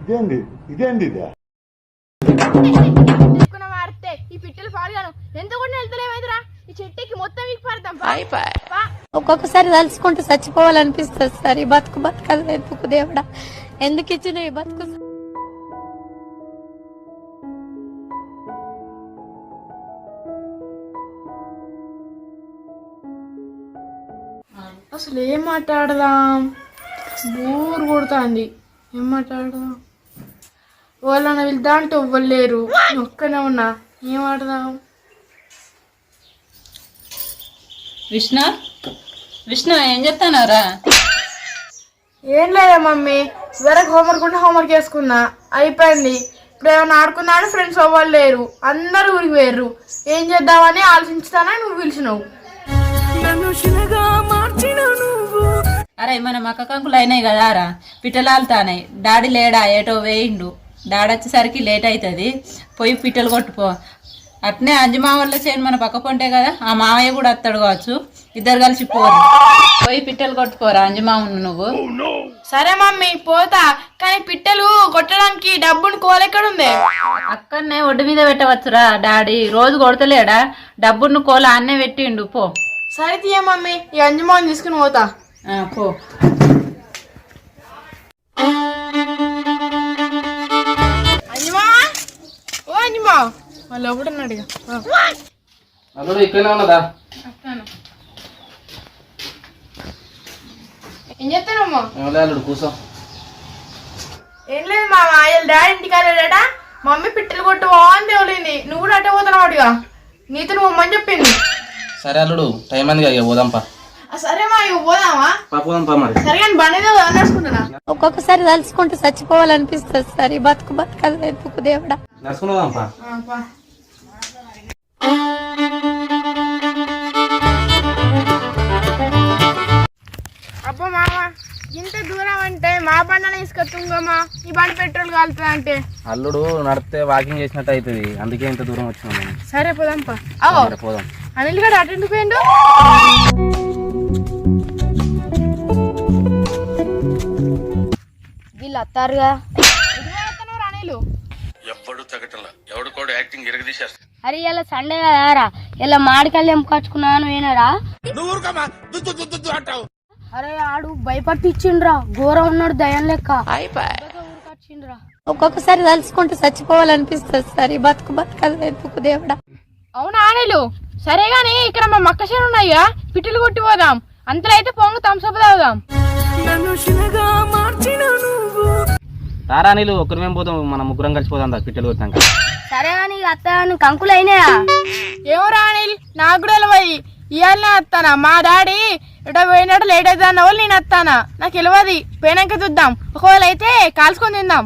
ఇదేంది? ఇదేంది ఇదే? తీసుకున్న వాడితే ఈ పిట్టలు పాడుగాను ఎంత కూడా వెళ్తలేమైందిరా ఈ చెట్టుకి మొత్తం పడతాం. ఒక్కొక్కసారి తలుచుకుంటూ చచ్చిపోవాలనిపిస్తుంది సార్. ఈ బతుకు బతకదు ఎందుకు దేవుడా. ఎందుకు ఇచ్చిన ఈ బతుకు అసలు ఏం మాట్లాడదాం? బోర్ కొడుతుంది. ఏం మాట్లాడదాం? వాళ్ళని వెళ్తా అంటే ఇవ్వలేరు ఒక్కనే ఉన్నా. ఏం ఆడదాం విష్ణు? విష్ణు ఏం చెప్తానరా ఏం లేదా మమ్మీ? వరకు హోంవర్క్ ఉంటే హోంవర్క్ చేసుకున్నా. అయిపోయింది. ఇప్పుడు ఏమైనా ఆడుకున్నాను ఫ్రెండ్స్ అవ్వాలి లేరు. అందరూ ఊరికి వేర్రు ఏం చేద్దామని ఆలోచించుతానా నువ్వు పిలిచినావు. అరే మన మక్క కంకులు అయినాయి కదా రా. పిట్టలాలుతానాయి. డాడీ లేడా? ఏటో వేయిండు. డాడీ వచ్చేసరికి లేట్ అవుతుంది పోయి పిట్టలు కొట్టుపో. అట్నే అంజమా వల్ల చేయను మన పక్క పొంటే కదా ఆ మామయ్య కూడా వస్తాడు కావచ్చు. ఇద్దరు కలిసి పోరు. పోయి పిట్టలు కొట్టుకోరా అంజమావును నువ్వు. సరే మమ్మీ పోతా. కానీ పిట్టలు కొట్టడానికి డబ్బుని కోలెక్కడుంది అక్కడనే ఒడ్డు మీద పెట్టవచ్చురా డాడీ. రోజు కొడతలేడా? డబ్బును కోల అన్నే పెట్టిండు పో. సరే తీయ మమ్మీ ఈ అంజమాని తీసుకుని పోతా. ఆ, పో. అంజమా? ఓ అంజమా. వాళ్ళు ఒకటి ఉన్నాడు ఇక. ఆ. అల్లుడు ఇక్కడనే ఉన్నదా? ఏం చెప్తానమ్మా ఏమలే అల్లుడు కూర్చో. ఏం లేదు మా ఆయన డాడీ ఇంటికి వెళ్ళాడట. మమ్మీ పిట్టలు కొట్టు అని తేలింది నువ్వు కూడా అటే పోతున్నావు అడిగా నీతో నువ్వు అమ్మని చెప్పింది. సరే అల్లుడు టైం అయింది ఇక పోదాంపా ఆ, సరే మా ఇక పోదామా? పా పోదాంపా మరి. సరే కానీ బండి మీద నడుచుకుంటున్నా ఒక్కొక్కసారి తలుచుకుంటూ చచ్చిపోవాలనిపిస్తుంది సార్ ఈ బతుకు బతకదు ఎందుకు దేవుడా. నడుచుకున్నాదాంపా. అబ్బా మామ ఇంత దూరం అంటే మా బండనే తీసుకొస్తుంగమ్మా ఈ బండి పెట్రోల్ కాలుతుంది అంటే. అల్లుడు నడితే వాకింగ్ చేసినట్టు అవుతుంది అందుకే ఇంత దూరం వచ్చినాం సరే పోదాంపా అవో సరే పోదాం. అనిల్ గడు అటు ఎందుకు పోయిండు వీళ్ళు వస్తారుగా అనిలు. ఎవ్వడు తగ్గటంలా ఎవడు కూడా యాక్టింగ్ ఇరగదీసేస్తా అరే ఇలా సండే కదారా ఇలా మాడికాయలు ఎంపుకొచ్చుకున్నాను ఏనారా అరే ఆడు భయపట్టించిండ్రా ఘోరం ఉన్నాడు దయం లెక్క. ఒక్కొక్కసారి తలుచుకుంటూ చచ్చిపోవాలనిపిస్తుంది సార్. బతుకు బతకదు ఎందుకు దేవుడా. అవునా అనిలు? సరే గాని ఇక్కడ మా మక్క చేను ఉన్నాయిగా. పిట్టలు కొట్టి పోదాం. అంతలో అయితే పొంగు తంసపు తాగుదాం. రారా నీళ్ళు ఒక్కరి మేము పోదాం మన ముగ్గురం కలిసి పోదాం దా పిట్టలు కొట్టాక సరే గాని అత్త కంకులు అయినాయా? ఏమో అనిల్ నాకు కూడా తెలియదు ఇవాళనే వస్తానా? మా డాడీ ఇటో పోయినట్టు లేట్ అవుతుంది అన్న వాళ్ళు నేను వస్తానా? నాకు తెలియదు పోయినాక చూద్దాం. ఒకవేళ అయితే కాల్చుకొని తిందాం.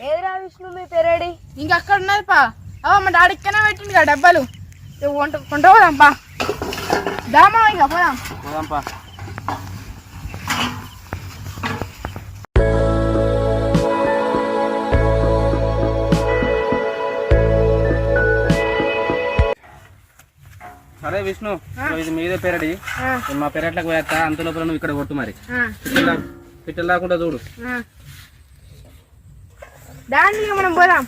ఏదిరా విష్ణు మీ పేరేడి ఇంకా అక్కడ ఉన్నది పా అవ మా డాడీ ఇక్కడనే పెట్టింది కదా డబ్బాలు. వంట కొంట పోదాం పా. దామా ఇక పోదాం పోదాంపా సరే విష్ణు ఇది మీదే పెరడి. మా పెరట్లకు పోయేస్తా అంత లోపల నువ్వు ఇక్కడ కొట్టు మరి. పిట్టలు రాకుండా చూడు. దాన్ని మనం పోదాం.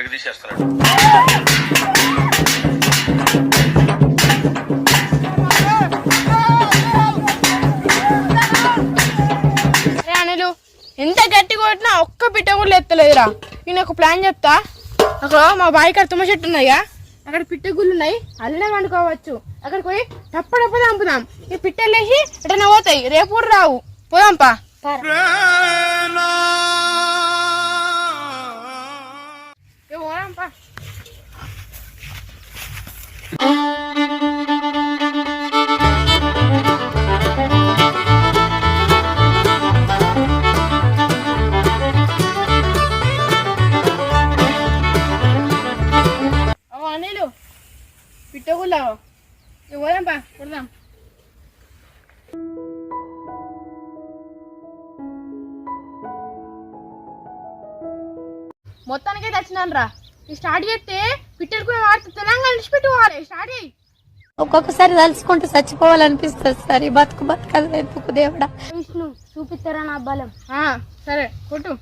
ఇరగదీసేస్తున్నాడు అనిలు ఎంత గట్టి కొట్టినా ఒక్క పిట్ట కూడా ఎత్తలేదురా నేను ఒక ప్లాన్ చెప్తా. అక్కడ మా బావి కాడ తుమ్మ చెట్టు ఉన్నాయిగా. అక్కడ పిట్టగుళ్ళు ఉన్నాయి. అల్లనే వండుకోవచ్చు. అక్కడికి పోయి టప్పడప్ప చంపుదాం ఈ పిట్టలు లేచి ఎటన్నా పోతాయి. రేపు కూడా రావు. పోదాంపా. పిట్టగుళ్ళావు? ఇక పోదాంపా కొడదాం. మొత్తానికే తెచ్చినాను రా స్టార్ట్ చేస్తే పిట్టలు కూడా వాడితే తెలంగాణ విడిచిపెట్టుకోవాలి స్టార్ట్ చేయి. ఒక్కొక్కసారి తలుచుకుంటూ చచ్చిపోవాలనిపిస్తుంది సార్. ఈ బతుకు బతకదు ఎందుకు దేవుడా? విష్ణు చూపిస్తారా నా బలం? సరే కొట్టు.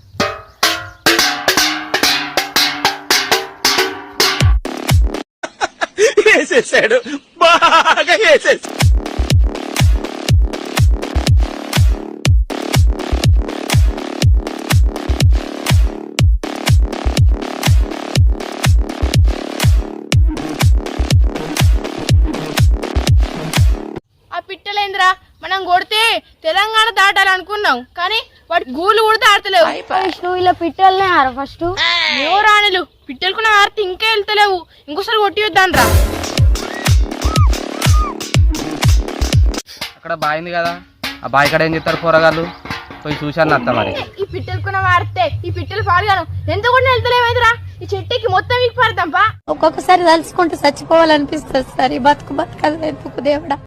వేసేసాడు. బాగా వేసేసాడు. మనం కొడితే తెలంగాణ దాటాలనుకున్నాం. కానీ వాటి గూళ్ళు కూడా దాటలేవు. విష్ణు ఇలా పిట్టలనే ఆరా ఫస్ట్? ఏవో రాణులు పిట్టలుకున్న వారితే ఇంకా వెళ్తలేవు. ఇంకోసారి కొట్టి వద్దాం రా. అక్కడ బాయ్ ఉంది కదా. ఆ బాయ్ కాడ ఏం చెప్తారు పోరగాళ్ళు? పోయి చూశాను అత్త మరి. ఈ పిట్టలుకున్న వారితే ఈ పిట్టలు పాడుగాను ఎంత కూడా వెళ్తలేమైందిరా ఈ చెట్టుకి మొత్తం వీక్ పడతాంపా ఒక్కొక్కసారి తలుచుకుంటూ చచ్చిపోవాలనిపిస్తుంది సార్. ఈ బతుకు బతకదు ఎందుకు దేవుడా?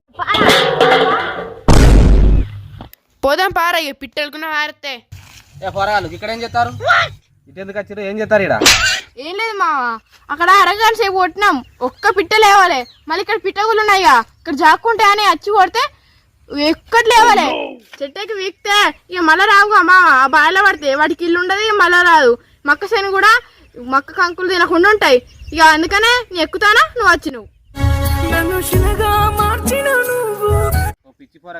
పోదాం పారా ఈ పిట్టలుకున్న వారితే ఏ పోరగాళ్ళు ఇక్కడ ఏం చెప్తారు ఇటు ఎందుకు వచ్చారు ఏం చెప్తారు ఇక్కడ ఏం లేదు మా అక్కడ అరగంట సేపు కొట్టినాం. ఒక్క పిట్ట లేవాలి. మళ్ళీ ఇక్కడ పిట్టగులు ఉన్నాయిగా. ఇక్కడ జాక్కుంటే అని వచ్చి కొడితే ఎక్కటి లేవాలి. చెట్టుకి వీక్తే ఇక మళ్ళా రావుగా మా ఆ బాయిలో పడితే. వాటికి ఇల్లు ఉండదు ఇక మళ్ళా రాదు. మక్క శని కూడా మక్క కంకులు తినకుండా ఉంటాయి. ఇక అందుకనే నేను ఎక్కుతానా? నువ్వు వచ్చి నువ్వు ఓ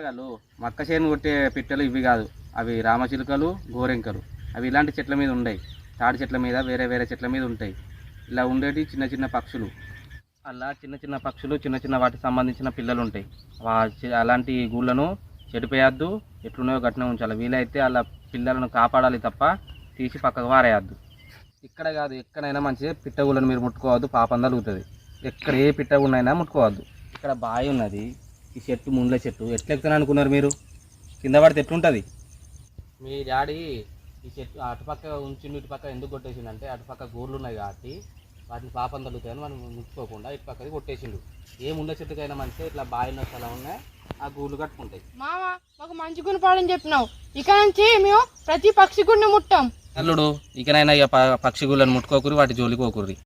మక్క చేను కొట్టే పిట్టలు ఇవి కాదు. అవి రామచిలుకలు గోరెంకలు. అవి ఇలాంటి చెట్ల మీద ఉండయి. తాడి చెట్ల మీద వేరే వేరే చెట్ల మీద ఉంటాయి. ఇలా ఉండేటి చిన్న చిన్న పక్షులు. అలా చిన్న చిన్న పక్షులు చిన్న చిన్న వాటికి సంబంధించిన పిల్లలు ఉంటాయి అలాంటి గూళ్ళను చెడిపోయద్దు. ఎట్లున్నాయో గట్టిన ఉంచాలి. వీలైతే అలా పిల్లలను కాపాడాలి తప్ప తీసి పక్కకు వారేయద్దు. ఇక్కడ కాదు ఎక్కడైనా మంచిగా పిట్టగూళ్ళను మీరు ముట్టుకోవద్దు. పాపం తలుగుతుంది. ఎక్కడ ఏ పిట్టగున్నైనా ముట్టుకోవద్దు. ఇక్కడ బావి ఉన్నది. ఈ చెట్టు ముండ్ల చెట్టు. ఎట్లా ఎక్కుతాను అనుకున్నారు మీరు? కింద పడితే ఎట్లుంటుంది? మీ డాడీ ఈ చెట్టు అటుపక్క ఉంచి ఇటుపక్క ఎందుకు కొట్టేసిండు అంటే అటుపక్క గోర్లు ఉన్నాయి కాబట్టి వాటిని పాపం తగ్గుతాయని మనం ముట్టుకోకుండా ఇటు పక్కది కొట్టేసిండు. ఏ ముండ్ల చెట్టుకైనా మంచిగా ఇట్లా బావి ఉన్న స్థలం ఉన్నాయి ఆ గూళ్ళు కట్టుకుంటాయి. మామ మాకు మంచి గుణపాడని చెప్పినావు. ఇక నుంచి మేము ప్రతి పక్షి గుండె ముట్టాం. అల్లుడు ఇకనైనా ఇక ప- పక్షి గూళ్ళని ముట్టుకోకూరి వాటి జోలికి పోకూరి